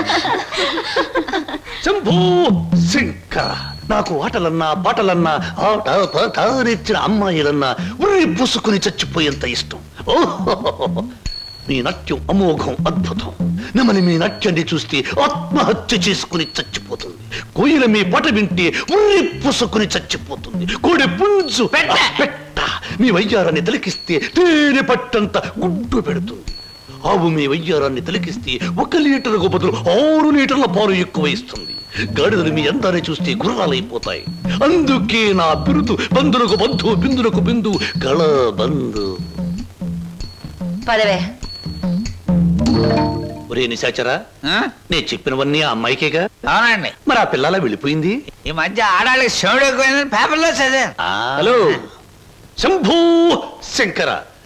శంభూ శంకర నాకు ఆటలన్నా పాటలన్నా ఆట పాట నేర్చిన అమ్మాయిలన్నా ఉర్రి పూసుకుని చచ్చిపోయేంత ఇష్టం. ఓహో మీ నాట్యం అమోఘం అద్భుతం. నమని మీ నాట్యాన్ని చూస్తే ఆత్మహత్య చేసుకుని చచ్చిపోతుంది. కోయిల మీ పాట వింటే ఉర్రి పూసుకుని చచ్చిపోతుంది. కోడి పుంజు పెట్ట. మీ వయ్యారాన్ని తిలకిస్తే తేనె పట్టంత గుడ్డు పెడుతుంది. ఆవు మీ వయ్యారాన్ని తిలకిస్తే ఒక లీటర్కు బదులు ఆరు లీటర్ల పాలు ఎక్కువ ఇస్తుంది. గాడిదలు మీ అందాన్ని చూస్తే గుర్రాలైపోతాయి. అందుకే నా బిరుదు బంధులకు బంధు బిందులకు బిందు గళ బంధు. పదవే. ఒరే నిశాచరా నేను చెప్పినవన్నీ ఆ అమ్మాయికేగా? అవునండి. మరి ఆ పిల్లలా వెళ్ళిపోయింది? ఈ మధ్య ఆడాళ్ళకి శివుడు పేపర్లో చదివాను. హలో. శంభూ శంకర.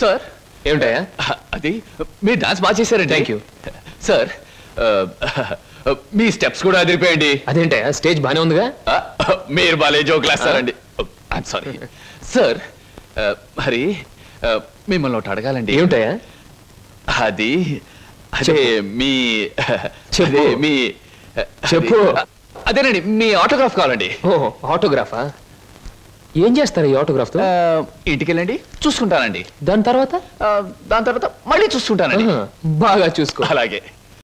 సార్. ఏమిటయ్యా? అది మీరు డాన్స్ బాగా చేశారండి. థ్యాంక్ యూ సార్ మీ స్టెప్స్ కూడా అదిరిపోయండి అదేంటయ్యా? స్టేజ్ బానే ఉందిగా? మీరు బాలే జోక్ వేస్తారండి సారీ సార్ మరి మిమ్మల్ని ఒకటి అడగాలండి. ఏమిటయ్యా? అది అదే మీ. అదే మీ చెప్పు. అది- అదేనండి మీ ఆటోగ్రాఫ్ కావాలండి. ఓ ఆటోగ్రాఫా ఏం చేస్తారు ఈ ఆటోగ్రాఫ్తో? ఇంటికి వెళ్ళండి చూసుకుంటానండి. దాని తర్వాత? దాని తర్వాత మళ్ళీ చూసుకుంటానండి. బాగా చూసుకో. అలాగే.